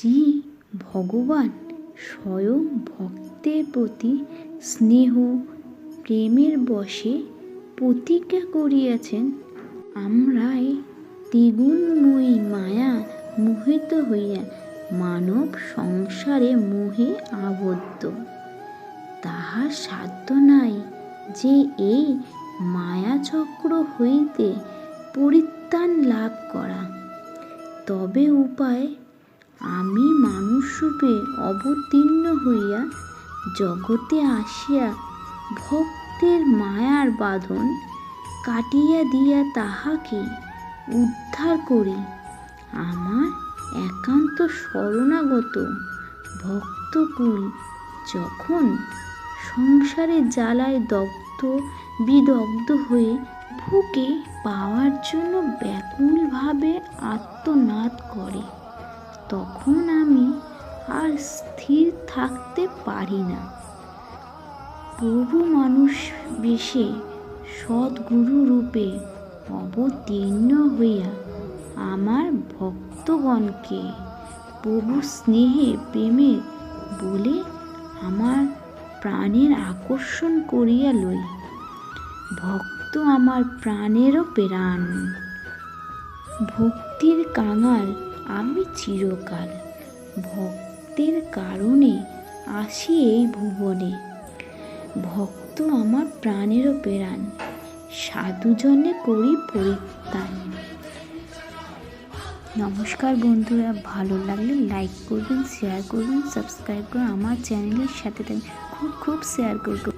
শ্রী ভগবান স্বয়ং ভক্তের প্রতি স্নেহ, প্রেমের বশে প্রতিজ্ঞা করিয়াছেন। আমরাই দ্বিগুণময়ী মায়া মোহিত হইয়া মানব সংসারে মোহে আবদ্ধ। তাহার সাধ্য নাই যে এই মায়াচক্র হইতে পরিত্রাণ লাভ করা। তবে উপায় আমি মানুষরূপে অবতীর্ণ হইয়া জগতে আসিয়া ভক্তের মায়ার বাঁধন কাটিয়া দিয়া তাহাকে উদ্ধার করি। আমার একান্ত শরণাগত ভক্তকুল যখন সংসারে জ্বালায় দগ্ধ বিদগ্ধ হয়ে ভুকে পাওয়ার জন্য ব্যাকুলভাবে আত্মনাদ করে। তখন আমি আর স্থির থাকতে পারি না। প্রভু মানুষ বেশে সদ্গুরু রূপে অবতীর্ণ হইয়া আমার ভক্তগণকে প্রভু স্নেহে, প্রেমে বলে আমার প্রাণের আকর্ষণ করিয়া লই। ভক্ত আমার প্রাণেরও প্রাণ। ভক্তির কাঙাল আমি চিরকাল ভক্তের কারণে আসি এই ভুবনে। ভক্ত আমার প্রাণেরও প্রাণ, সাধুজনে করি পরিত্রাণ। নমস্কার বন্ধুরা, ভালো লাগলে লাইক করবেন শেয়ার করবেন সাবস্ক্রাইব করুন আমার চ্যানেলের সাথে খুব খুব শেয়ার করবেন